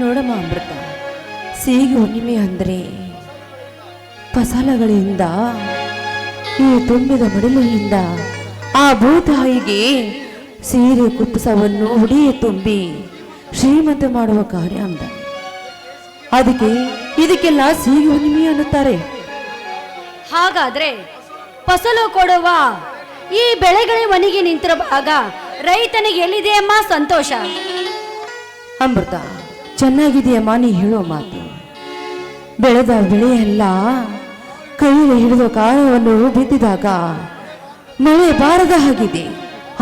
ನೋಡಮ್ಮ ಅಮೃತ. ಸೀಗೆ ಹುಣ್ಣಿಮೆ ಅಂದರೆ ಫಸಲಗಳಿಂದ ಈ ತುಂಬಿದ ಮಡಿಲೆಯಿಂದ ಆ ಭೂತಾಯಿಗೆ ಸೀರೆ ಕುಪ್ಪಸವನ್ನು ಹುಡಿಯ ತುಂಬಿ ಶ್ರೀಮಂತ ಮಾಡುವ ಕಾರ್ಯ ಅಂದ. ಅದಕ್ಕೆ ಇದಕ್ಕೆಲ್ಲ ಸೀಗೆ ಹುಣ್ಣಿಮೆ ಅನ್ನುತ್ತಾರೆ. ಹಾಗಾದ್ರೆ ಫಸಲು ಕೊಡುವ ಈ ಬೆಳೆಗಳೇ ಮನೆಗೆ ನಿಂತಿರುವಾಗ ರೈತನಿಗೆ ಎಲ್ಲಿದೆಯಮ್ಮ ಸಂತೋಷ? ಅಮೃತ. ಚೆನ್ನಾಗಿದೆಯಮ್ಮ, ನೀ ಹೇಳೋ ಮಾತು. ಬೆಳೆದ ಬೆಳೆಯೆಲ್ಲ, ಕೈಯಲ್ಲಿ ಹಿಡಿದು ಕಾಲವನ್ನು ಬಿದ್ದಿದಾಗ ಮಳೆ ಬಾರದ ಹಾಗಿದೆ.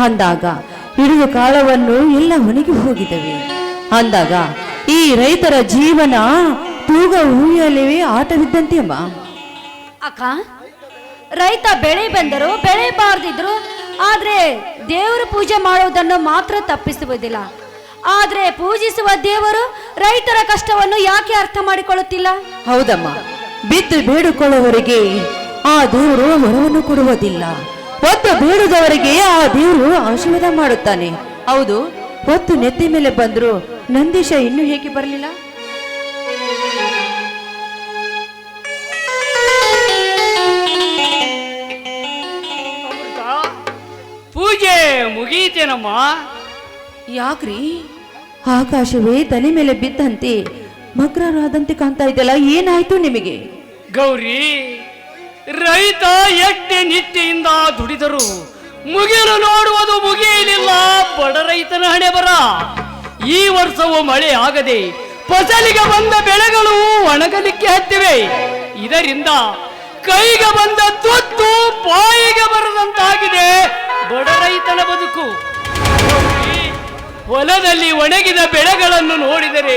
ಅಂದಾಗ ಹಿಡಿದ ಕಾಳವನ್ನು ಎಲ್ಲ ಒಣಗಿ ಹೋಗಿದವೆ. ಅಂದಾಗ ಈ ರೈತರ ಜೀವನ ತೂಗ ಹೂಯಲಿವೆ ಆಟವಿದ್ದಂತೆ ಅಮ್ಮ ಅಕ್ಕ, ರೈತ ಬೆಳೆ ಬಂದರು ಬೆಳೆ ಬಾರದಿದ್ರು, ಆದ್ರೆ ದೇವರ ಪೂಜೆ ಮಾಡುವುದನ್ನು ಮಾತ್ರ ತಪ್ಪಿಸುವುದಿಲ್ಲ. ಆದ್ರೆ ಪೂಜಿಸುವ ದೇವರು ರೈತರ ಕಷ್ಟವನ್ನು ಯಾಕೆ ಅರ್ಥ ಮಾಡಿಕೊಳ್ಳುತ್ತಿಲ್ಲ? ಹೌದಮ್ಮ. ಬಿದ್ದು ಬೇಡಿಕೊಳ್ಳುವವರಿಗೆ ಆ ದೇವರು ವರವನ್ನು ಕೊಡುವುದಿಲ್ಲ. ಒತ್ತು ಬೇಡದವರಿಗೆ ಆ ದೇವರು ಆಶೀರ್ವಾದ ಮಾಡುತ್ತಾನೆ. ಹೌದು. ಒತ್ತು ನೆತ್ತಿ ಮೇಲೆ ಬಂದ್ರು ನಂದೀಶ ಇನ್ನೂ ಹೇಗೆ ಬರಲಿಲ್ಲ? ಪೂಜೆ ಮುಗೀತೇನಮ್ಮ? ಯಾಕ್ರಿ? ಆಕಾಶವೇ ತಲೆ ಮೇಲೆ ಬಿದ್ದಂತೆ ಮಗ್ರರಾದಂತೆ ಕಾಣ್ತಾ ಇದೆಯಲ್ಲ ಏನಾಯ್ತು ನಿಮಗೆ? ಗೌರಿ ರೈತ ಎಟ್ಟೆ ನಿಟ್ಟೆಯಿಂದ ದುಡಿದರು ಮುಗಿಲು ನೋಡುವುದು ಮುಗಿಯಲಿಲ್ಲ. ಬಡ ರೈತನ ಹಣೆ ಬರ. ಈ ವರ್ಷವೂ ಮಳೆ ಆಗದೆ ಫಸಲಿಗೆ ಬಂದ ಬೆಳೆಗಳು ಒಣಗಲಿಕ್ಕೆ ಹತ್ತಿವೆ. ಇದರಿಂದ ಕೈಗೆ ಬಂದ ತುತ್ತು ಬಾಯಿಗೆ ಬರದಂತಾಗಿದೆ ಬಡ ರೈತನ ಬದುಕು. ಹೊಲದಲ್ಲಿ ಒಣಗಿದ ಬೆಳೆಗಳನ್ನು ನೋಡಿದರೆ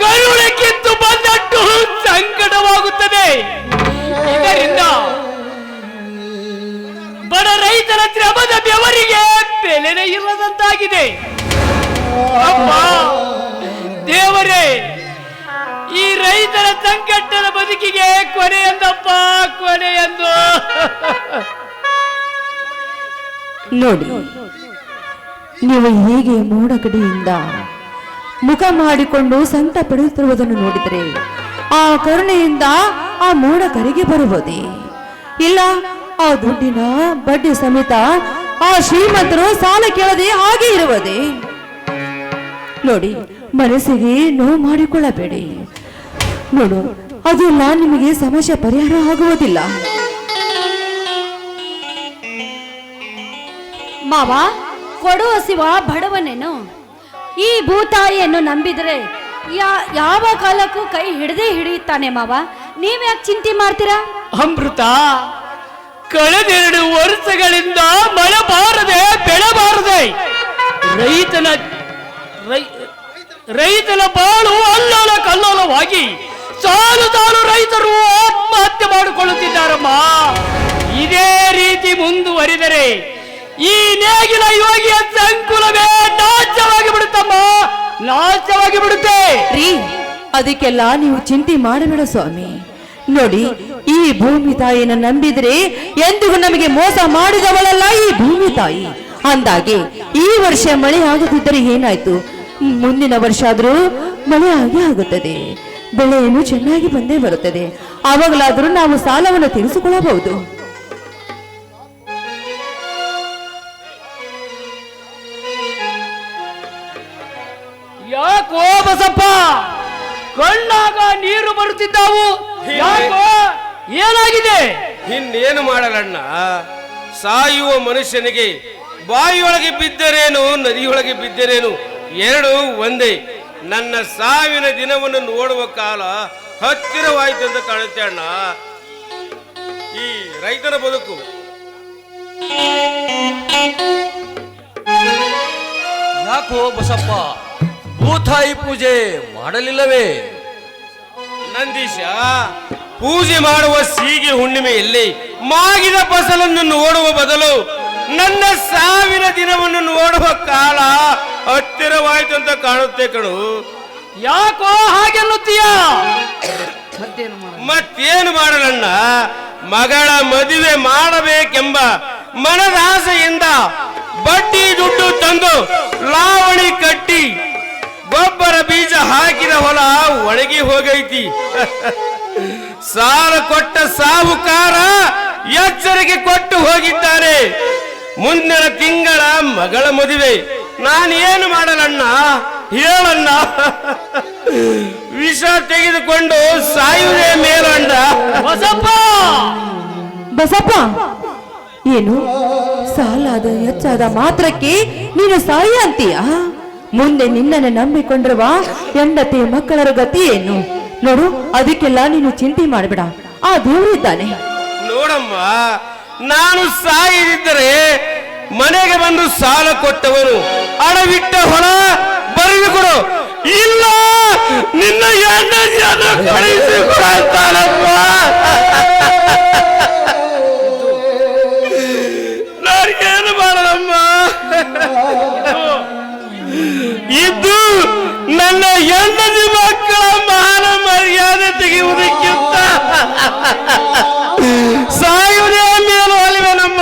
ಕರುಳೆ ಕಿತ್ತು ಬಂದಟ್ಟು ಸಂಕಟವಾಗುತ್ತದೆ. ಇದರಿಂದ ಬಡ ರೈತರ ಶ್ರಮದ ಬೆವರಿಗೆ ಬೆಲೆನೇ ಇಲ್ಲದಂತಾಗಿದೆ. ಅಮ್ಮ, ದೇವರೇ, ಈ ರೈತರ ಸಂಕಟದ ಬದುಕಿಗೆ ಕೊಡೆ ಎಂದು. ನೋಡಿ ನೀವು ಹೀಗೆ ಮೋಡಗಡಿಯಿಂದ ಮುಖ ಮಾಡಿಕೊಂಡು ಸಂಕಟ ಪಡೆಯುತ್ತಿರುವುದನ್ನು ನೋಡಿದರೆ ಆ ಕರುಣೆಯಿಂದ ಆ ಮೋಡ ಕರೆಗೆ ಬರುವುದೇ. ಇಲ್ಲ, ಆ ದುಡ್ಡಿನ ಬಡ್ಡಿ ಸಮೇತ ಆ ಶ್ರೀಮಂತರು ಸಾಲ ಕೇಳದೆ ಹಾಗೆ ಇರುವುದೇ. ನೋಡಿ, ಮನಸ್ಸಿಗೆ ನೋವು ಮಾಡಿಕೊಳ್ಳಬೇಡಿ. ನೋಡು, ಅದೆಲ್ಲ ನಿಮಗೆ ಸಮಸ್ಯೆ ಪರಿಹಾರ ಆಗುವುದಿಲ್ಲ. ಮಾವ ಕೊಡುವ ಶಿವ ಬಡವನೇನು? ಈ ಭೂತಾಯಿಯನ್ನು ನಂಬಿದರೆ ಯಾ, ಯಾವ ಕಾಲಕ್ಕೂ ಕೈ ಹಿಡದೆ ಹಿಡಿಯುತ್ತಾನೆ ಮಾವ? ನೀವ್ಯಾಕೆ ಚಿಂತೆ ಮಾಡ್ತೀರಾ? ಅಮೃತ, ಕಳೆದೆರಡು ವರ್ಷಗಳಿಂದ ಮಳೆ ಬಾರದೆ ಬೆಳೆ ಬಾರದೆ ರೈತನ ರೈತನ ಬಾಳು ಅಲ್ಲೋಲ ಕಲ್ಲೋಲವಾಗಿ ಸಾಲು ಸಾಲು ರೈತರು ಆತ್ಮಹತ್ಯೆ ಮಾಡಿಕೊಳ್ಳುತ್ತಿದ್ದಾರಮ್ಮ. ಇದೇ ರೀತಿ ಮುಂದುವರಿದರೆ ಈ ನೇಗಿಲ ಯೋಗಿಯ ಸಂಕುಲವೇ ನಾಚವಾಗಿ ಬಿಡುತ್ತಮ್ಮ. ನಾಚವಾಗಿ ಬಿಡುತ್ತೆ. ರೀ, ಅದಕ್ಕೆಲ್ಲ ನೀವು ಚಿಂತೆ ಮಾಡಬೇಡ ಸ್ವಾಮಿ. ನೋಡಿ, ಈ ಭೂಮಿ ತಾಯಿನ ನಂಬಿದ್ರೆ ಎಂದಿಗೂ ನಮಗೆ ಮೋಸ ಮಾಡಿದವಳಲ್ಲ ಈ ಭೂಮಿ ತಾಯಿ. ಅಂದಾಗೆ ಈ ವರ್ಷ ಮಳೆ ಆಗದಿದ್ದರೆ ಏನಾಯ್ತು? ಮುಂದಿನ ವರ್ಷ ಆದ್ರೂ ಮಳೆ ಆಗೇ ಆಗುತ್ತದೆ. ಬೆಳೆಯನ್ನು ಚೆನ್ನಾಗಿ ಬಂದೇ ಬರುತ್ತದೆ. ಆವಾಗಲಾದರೂ ನಾವು ಸಾಲವನ್ನು ತೀರಿಸಿಕೊಳ್ಳಬಹುದು. ಯಾಕೋ ಬಸಪ್ಪ? ಕಣ್ಣಾಗ ನೀರು ಬರುತ್ತಿದ್ದಾವು. ಯಾಕೋ? ಏನಾಗಿದೆ? ಇನ್ನೇನು ಮಾಡಲಣ್ಣ? ಸಾಯುವ ಮನುಷ್ಯನಿಗೆ ಬಾಯಿಯೊಳಗೆ ಬಿದ್ದರೇನು ನದಿಯೊಳಗೆ ಬಿದ್ದರೇನು? ಎರಡು ಒಂದೇ. ನನ್ನ ಸಾವಿನ ದಿನವನ್ನು ನೋಡುವ ಕಾಲ ಹತ್ತಿರವಾಯಿತು ಅಂತ ಕಾಣುತ್ತೆ ಅಣ್ಣ. ಈ ರೈತನ ಬದುಕು. ಯಾಕೋ ಬಸಪ್ಪ? ಭೂತಾಯಿ ಪೂಜೆ ಮಾಡಲಿಲ್ಲವೇ? ನಂದೀಶ ಪೂಜೆ ಮಾಡುವ ಸೀಗೆ ಹುಣ್ಣಿಮೆಯಲ್ಲಿ ಮಾಗಿದ ಫಸಲನ್ನು ನೋಡುವ ಬದಲು ನನ್ನ ಸಾವಿನ ದಿನವನ್ನು ನೋಡುವ ಕಾಲ ಹತ್ತಿರವಾಯಿತು ಅಂತ ಕಾಣುತ್ತೆ ಕಣು. ಯಾಕೋ ಹಾಗೆ ಮತ್ತೇನು ಮಾಡ ಮತ್ತೇನು ಮಾಡಲಣ್ಣ ಮಗಳ ಮದುವೆ ಮಾಡಬೇಕೆಂಬ ಮನದಾಸೆಯಿಂದ ಬಡ್ಡಿ ದುಡ್ಡು ತಂದು ಲಾವಣಿ ಕಟ್ಟಿ ಗೊಬ್ಬರ ಬೀಜ ಹಾಕಿದ ಹೊಲ ಒಣಗಿ ಹೋಗೈತಿ. ಸಾಲ ಕೊಟ್ಟ ಸಾಹುಕಾರ ಎಚ್ಚರಿಕೆ ಕೊಟ್ಟು ಹೋಗಿದ್ದಾರೆ. ಮುಂದಿನ ತಿಂಗಳ ಮಗಳ ಮದುವೆ. ನಾನೇನು ಮಾಡಲಣ್ಣ? ಹೇಳಣ್ಣ. ವಿಷ ತೆಗೆದುಕೊಂಡು ಸಾಯುವುದೇ ಮೇಲಣ್ಣ. ಬಸಪ್ಪ! ಬಸಪ್ಪ! ಏನು? ಸಾಲಾದ ಹೆಚ್ಚಾದ ಮಾತ್ರಕ್ಕೆ ನೀನು ಸಾಯಿ ಅಂತೀಯ ಮುಂದೆ ನಿನ್ನನ್ನು ನಂಬಿಕೊಂಡಿರುವ ಹೆಂಡತಿ ಮಕ್ಕಳರ ಗತಿ ಏನು? ನೋಡು, ಅದಕ್ಕೆಲ್ಲ ನೀನು ಚಿಂತೆ ಮಾಡಬೇಡ. ಆ ದೇವರಿದ್ದಾನೆ ನೋಡಮ್ಮ, ನಾನು ಸಾಯದಿದ್ದರೆ ಮನೆಗೆ ಬಂದು ಸಾಲ ಕೊಟ್ಟವನು ಅಡವಿಟ್ಟ ಹೊಲ ಬರೆದು ಕೊಡು. ಇಲ್ಲ, ನಿನ್ನ ಹೆಂಡತಿಯನ್ನು ಏನು ಮಾಡಲಮ್ಮ ಇದು ನನ್ನ ಹೆಂಡತಿ ಮಕ್ಕಳ ಮಾನ ಮರ್ಯಾದೆ ತೆಗೆಯುವುದಕ್ಕಿಂತ ಸಾಯುವುದೇ ಮೇಲು ಅಲ್ವೇನಮ್ಮ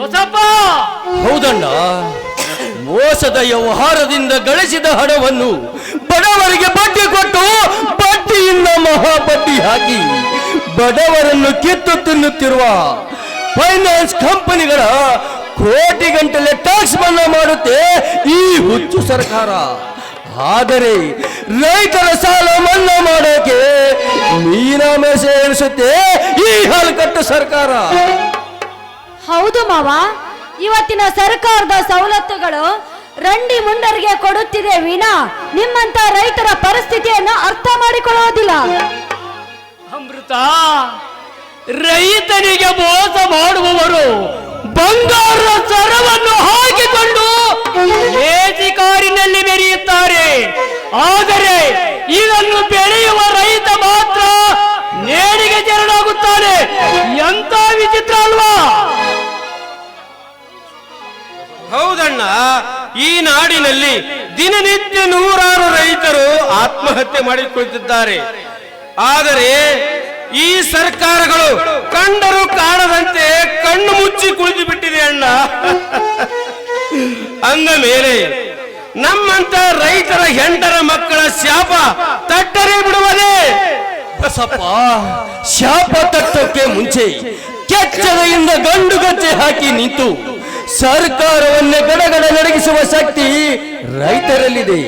ಬಸಪ್ಪ ಹೌದಣ್ಣ, ಮೋಸದ ವ್ಯವಹಾರದಿಂದ ಗಳಿಸಿದ ಹಣವನ್ನು ಬಡವರಿಗೆ ಬಡ್ಡಿ ಕೊಟ್ಟು ಬಡ್ಡಿಯಿಂದ ಮಹಾಬಡ್ಡಿ ಹಾಕಿ ಬಡವರನ್ನು ಕಿತ್ತು ತಿನ್ನುತ್ತಿರುವ ಫೈನಾನ್ಸ್ ಕಂಪನಿಗಳ ಕೋಟಿ ಗಂಟಲೆ ಟ್ಯಾಕ್ಸ್ ಮನ್ನಾ ಮಾಡುತ್ತೆ ಈ ಹುಚ್ಚು ಸರ್ಕಾರ. ಆದರೆ ರೈತರ ಸಾಲ ಮನ್ನಾ ಮಾಡೋಕೆ ಎನಿಸುತ್ತೆ ಈ ಹಾಲುಕಟ್ಟು ಸರ್ಕಾರ. ಹೌದು ಮಾವ ಇವತ್ತಿನ ಸರ್ಕಾರದ ಸವಲತ್ತುಗಳು ರಂಡಿ ಮುಂಡರಿಗೆ ಕೊಡುತ್ತಿದೆ ವಿನಾ ನಿಮ್ಮಂತ ರೈತರ ಪರಿಸ್ಥಿತಿಯನ್ನು ಅರ್ಥ ಮಾಡಿಕೊಳ್ಳೋದಿಲ್ಲ. ಅಮೃತ ರೈತನಿಗೆ ಮೋಸ ಮಾಡುವವರು ಬಂಗಾರ ಸರವನ್ನು ಹಾಕಿಕೊಂಡು ಏಸಿ ಕಾರಿನಲ್ಲಿ ಮೆರೆಯುತ್ತಾರೆ ಆದರೆ ಇದನ್ನು ಬೆಳೆಯುವ ರೈತ ಮಾತ್ರ ನೇಡಿಗೆ ತೆರಳಾಗುತ್ತಾನೆ ಎಂತ ವಿಚಿತ್ರ ಅಲ್ವಾ? ಹೌದಣ್ಣ, ಈ ನಾಡಿನಲ್ಲಿ ದಿನನಿತ್ಯ ನೂರಾರು ರೈತರು ಆತ್ಮಹತ್ಯೆ ಮಾಡಿಕೊಳ್ತಿದ್ದಾರೆ ಆದರೆ ಈ ಸರ್ಕಾರಗಳು ಕಂಡರು ಕಾಣದಂತೆ ಕಣ್ಣು ಮುಚ್ಚಿ ಕುಳಿತು ಬಿಟ್ಟಿದೆ ಅಣ್ಣ. ಅಂದ ಮೇಲೆ ನಮ್ಮಂತ ರೈತರ ಹೆಂಡರ ಮಕ್ಕಳ ಶಾಪ ತಟ್ಟರೆ ಬಿಡುವುದೇ. ಬಸಪ್ಪ, ಶಾಪ ತಟ್ಟಕ್ಕೆ ಮುಂಚೆ ಕೆಚ್ಚದೆಯಿಂದ ಗಂಡು ಹಾಕಿ ನಿಂತು ಸರ್ಕಾರವನ್ನೇ ಗಡಗಡ ನಡಗಿಸುವ ಶಕ್ತಿ ರೈತರಲ್ಲಿದೆ.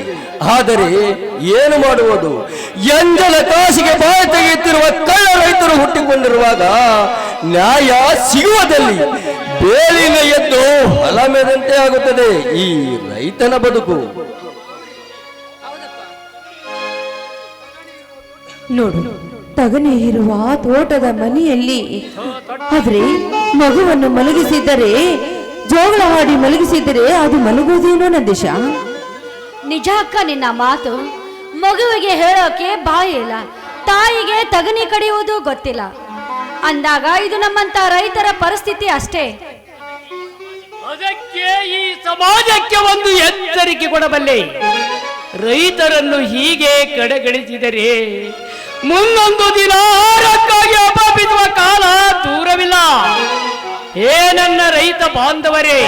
ಆದರೆ ಏನು ಮಾಡುವುದು? ಎಂಜಲ ಕಾಸಿಗೆ ಬಾಯಿ ತೆಗೆಯುತ್ತಿರುವ ಕಳ್ಳ ರೈತರು ಹುಟ್ಟಿಕೊಂಡಿರುವಾಗ ನ್ಯಾಯ ಸಿಗುವುದಲ್ಲಿ ಬೇಲಿನ ಎದ್ದು ಹಲಮೆದಂತೆ ಆಗುತ್ತದೆ ಈ ರೈತನ ಬದುಕು. ನೋಡು, ತಗನೆ ಇರುವ ತೋಟದ ಮನೆಯಲ್ಲಿ ಆದ್ರೆ ಮಗುವನ್ನು ಮಲಗಿಸಿದ್ದರೆ ಜೋಗಳ ಹಾಡಿ ಮಲಗಿಸಿದರೆ ಅದು ಮಲಗುವುದೇನೋ ನಂದೀಶ? ನಿಜ ಅಕ್ಕ ನಿನ್ನ ಮಾತು ಮಗುವಿಗೆ ಹೇಳೋಕೆ ಬಾಯಿ ಇಲ್ಲ. ತಾಯಿಗೆ ತಗನಿ ಕಡಿಯುವುದು ಗೊತ್ತಿಲ್ಲ. ಅಂದಾಗ ಇದು ನಮ್ಮಂತ ರೈತರ ಪರಿಸ್ಥಿತಿ ಅಷ್ಟೇ. ಅದಕ್ಕೆ ಈ ಸಮಾಜಕ್ಕೆ ಒಂದು ಎಚ್ಚರಿಕೆ ಕೊಡಬಲ್ಲೆ. ರೈತರನ್ನು ಹೀಗೆ ಕಡೆಗಣಿಸಿದರೆ ಮುಂದೊಂದು ದಿನ ಆಹಾರಕ್ಕಾಗಿ ಅಪಾಪಿಸುವ ಕಾಲ ದೂರವಿಲ್ಲ. ಏ ನನ್ನ ರೈತ ಬಾಂಧವರೇ,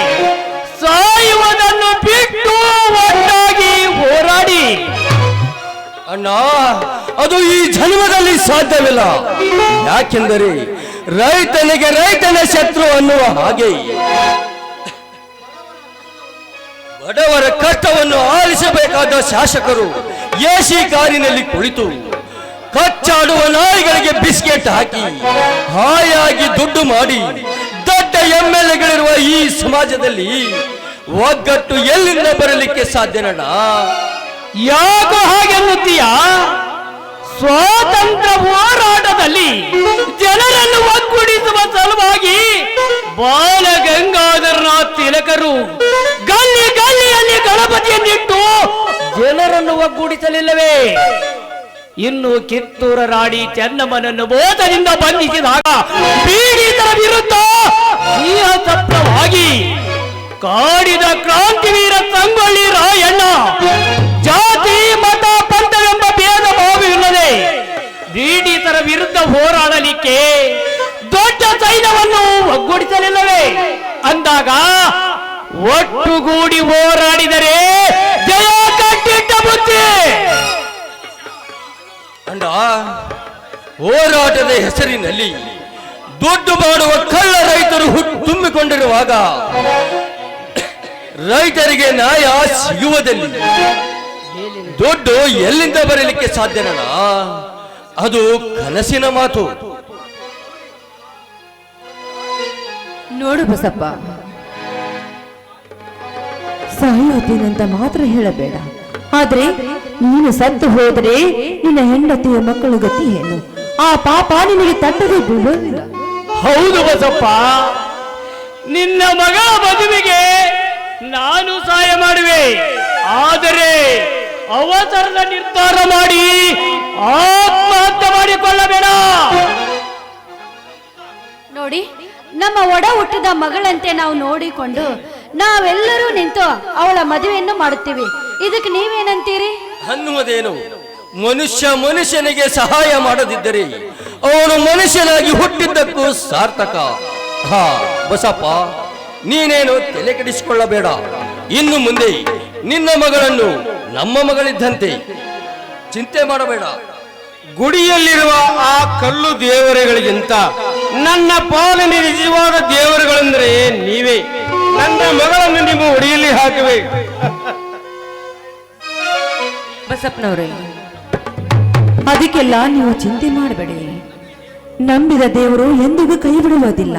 ಸಾಯುವುದನ್ನು ಬಿಟ್ಟು ಒಟ್ಟಾಗಿ ಹೋರಾಡಿ. ಅಣ್ಣ, ಅದು ಈ ಜನ್ಮದಲ್ಲಿ ಸಾಧ್ಯವಿಲ್ಲ. ಯಾಕೆಂದರೆ ರೈತನಿಗೆ ರೈತನ ಶತ್ರು ಅನ್ನುವ ಹಾಗೆ ಬಡವರ ಕಷ್ಟವನ್ನು ಆಲಿಸಬೇಕಾದ ಶಾಸಕರು ಎಸಿ ಕಾರಿನಲ್ಲಿ ಕುಳಿತು ಕಚ್ಚಾಡುವ ನಾಯಿಗಳಿಗೆ ಬಿಸ್ಕೆಟ್ ಹಾಕಿ ಹಾಯಾಗಿ ದುಡ್ಡು ಮಾಡಿ ದೊಡ್ಡ ಎಂ ಎಲ್ ಎಗಳಿರುವ ಈ ಸಮಾಜದಲ್ಲಿ ಒಗ್ಗಟ್ಟು ಎಲ್ಲಿಂದ ಬರಲಿಕ್ಕೆ ಸಾಧ್ಯನಣ್ಣ? ಯಾಕೋ ಹಾಗೆನ್ನುತ್ತೀಯ ಸ್ವಾತಂತ್ರ್ಯ ಹೋರಾಟದಲ್ಲಿ ಜನರನ್ನು ಒಗ್ಗೂಡಿಸುವ ಸಲುವಾಗಿ ಬಾಲಗಂಗಾಧರನಾಥ್ ತಿಲಕರು ಗಲ್ಲಿ ಗಲ್ಲಿಯಲ್ಲಿ ಗಣಪತಿಯನ್ನಿಟ್ಟು ಜನರನ್ನು ಒಗ್ಗೂಡಿಸಲಿಲ್ಲವೇ? ಇನ್ನು ಕಿತ್ತೂರ ರಾಣಿ ಚೆನ್ನಮ್ಮನನ್ನು ಬೋಧದಿಂದ ಬಂಧಿಸಿದಾಗ ಪೀಡಿತರ ವಿರುದ್ಧ ಚಕ್ರವಾಗಿ ಕಾಡಿದ ಕ್ರಾಂತಿವೀರ ತಂಗೊಳ್ಳಿ ರಾಯಣ್ಣ, ಜಾತಿ, ಮತ, ಪಂಥವೆಂಬ ಭೇದ ಭಾವವಿಲ್ಲದೆ ದೀಡಿತರ ವಿರುದ್ಧ ಹೋರಾಡಲಿಕ್ಕೆ ದೊಡ್ಡ ಸೈನ್ಯವನ್ನು ಒಗ್ಗೂಡಿಸಲಿಲ್ಲವೇ. ಅಂದಾಗ ಒಟ್ಟುಗೂಡಿ ಹೋರಾಡಿದರೆ ಜಯ ಕಟ್ಟಿಟ್ಟ ಬುದ್ಧಿ. ಅಂಡ, ಹೋರಾಟದ ಹೆಸರಿನಲ್ಲಿ ದುಡ್ಡು ಮಾಡುವ ಕಳ್ಳ ರೈತರು ತುಂಬಿಕೊಂಡಿರುವಾಗ ರೈತರಿಗೆ ನ್ಯಾಯ ಸಿಗುವುದಲ್ಲಿ. ದುಡ್ಡು ಎಲ್ಲಿಂದ ಬರಲಿಕ್ಕೆ ಸಾಧ್ಯನಲ್ಲ ಅದು ಕನಸಿನ ಮಾತು. ನೋಡು ಬಸಪ್ಪ. ಸಾಯೋತೀನಂತ ಮಾತ್ರ ಹೇಳಬೇಡ. ಆದ್ರೆ ನೀನು ಸತ್ತು ಹೋದರೆ ನಿನ್ನ ಹೆಂಡತಿಯ ಮಕ್ಕಳು ಗತಿ ಏನು? ಆ ಪಾಪ ನಿನಗೆ ತಟ್ಟದೆ ಬೀಳೋದಿಲ್ಲ. ಹೌದು ಬಸಪ್ಪ. ನಿನ್ನ ಮಗ ಮದುವೆಗೆ ನಾನು ಸಹಾಯ ಮಾಡುವೆ. ಆದರೆ ಅವಸರದ ನಿರ್ಧಾರ ಮಾಡಿ ಆತ್ಮಹತ್ಯೆ ಮಾಡಿಕೊಳ್ಳಬೇಡ. ನೋಡಿ ನಮ್ಮ ಒಡ ಹುಟ್ಟಿದ ಮಗಳಂತೆ ನಾವು ನೋಡಿಕೊಂಡು ನಾವೆಲ್ಲರೂ ನಿಂತು ಅವಳ ಮದುವೆಯನ್ನು ಮಾಡುತ್ತೀವಿ. ಇದಕ್ಕೆ ನೀವೇನಂತೀರಿ? ಅನ್ನುವುದೇನು ಮನುಷ್ಯ ಮನುಷ್ಯನಿಗೆ ಸಹಾಯ ಮಾಡದಿದ್ದರೆ ಅವನು ಮನುಷ್ಯನಾಗಿ ಹುಟ್ಟಿದ್ದಕ್ಕೂ ಸಾರ್ಥಕ. ಹಾ, ಬಸಪ್ಪ, ನೀನೇನು ತಲೆ ಕೆಡಿಸಿಕೊಳ್ಳಬೇಡ. ಇನ್ನು ಮುಂದೆ ನಿನ್ನ ಮಗಳನ್ನು ನಮ್ಮ ಮಗಳಿದ್ದಂತೆ ಚಿಂತೆ ಮಾಡಬೇಡ. ಗುಡಿಯಲ್ಲಿರುವ ಆ ಕಲ್ಲು ದೇವರುಗಳಿಗಿಂತ ನನ್ನ ಪಾಲನೆ ನಿಜವಾದ ದೇವರುಗಳೆಂದರೆ ನೀವೇ. ನನ್ನ ಮಗಳನ್ನು ನಿಮ್ಮ ಉಡಿಯಲ್ಲಿ ಹಾಕಬೇಕು ಬಸಪ್ಪನವ್ರೆ ಅದಕ್ಕೆಲ್ಲ ನೀವು ಚಿಂತೆ ಮಾಡಬೇಡಿ. ನಂಬಿದ ದೇವರು ಎಂದಿಗೂ ಕೈ ಬಿಡುವುದಿಲ್ಲ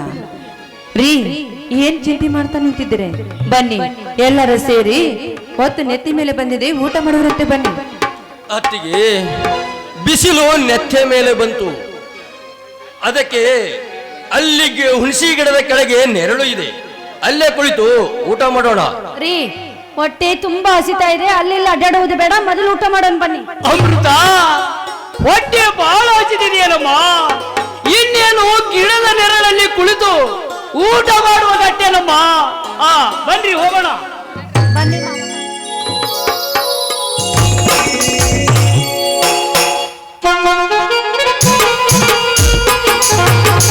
ರೀ ಏನ್ ಚಿಂತೆ ಮಾಡ್ತಾ ನಿಂತಿದ್ದೀರಿ? ಬನ್ನಿ ಎಲ್ಲರ ಸೇರಿ ಹೊತ್ತು ನೆತ್ತಿ ಮೇಲೆ ಬಂದಿದೆ ಊಟ ಮಾಡೋರಂತೆ ಬನ್ನಿ. ಅತ್ತಿಗೆ ಬಿಸಿಲು ನೆತ್ತೆ ಮೇಲೆ ಬಂತು. ಅದಕ್ಕೆ ಅಲ್ಲಿಗೆ ಹುಣಸಿ ಗಿಡದ ಕೆಳಗೆ ನೆರಳು ಇದೆ. ಅಲ್ಲೇ ಕುಳಿತು ಊಟ ಮಾಡೋಣ. ರೀ ಹೊಟ್ಟೆ ತುಂಬಾ ಹಸಿತಾ ಇದೆ ಅಲ್ಲೆಲ್ಲ ಅಡ್ಡಾಡುವುದು ಬೇಡ ಮೊದಲು ಊಟ ಮಾಡೋಣ ಬನ್ನಿ. ಅಮೃತ! ಹೊಟ್ಟೆ ಬಹಳ ಹಚ್ಚಿದೆಯೇನಮ್ಮ ಇನ್ನೇನು ಗಿಡದ ನೆರಳಲ್ಲಿ ಕುಳಿತು ಊಟ ಮಾಡುವ ಗಟ್ಟೆನಮ್ಮ ಆ ಬನ್ರಿ ಹೋಗೋಣ. ಬನ್ನಿ.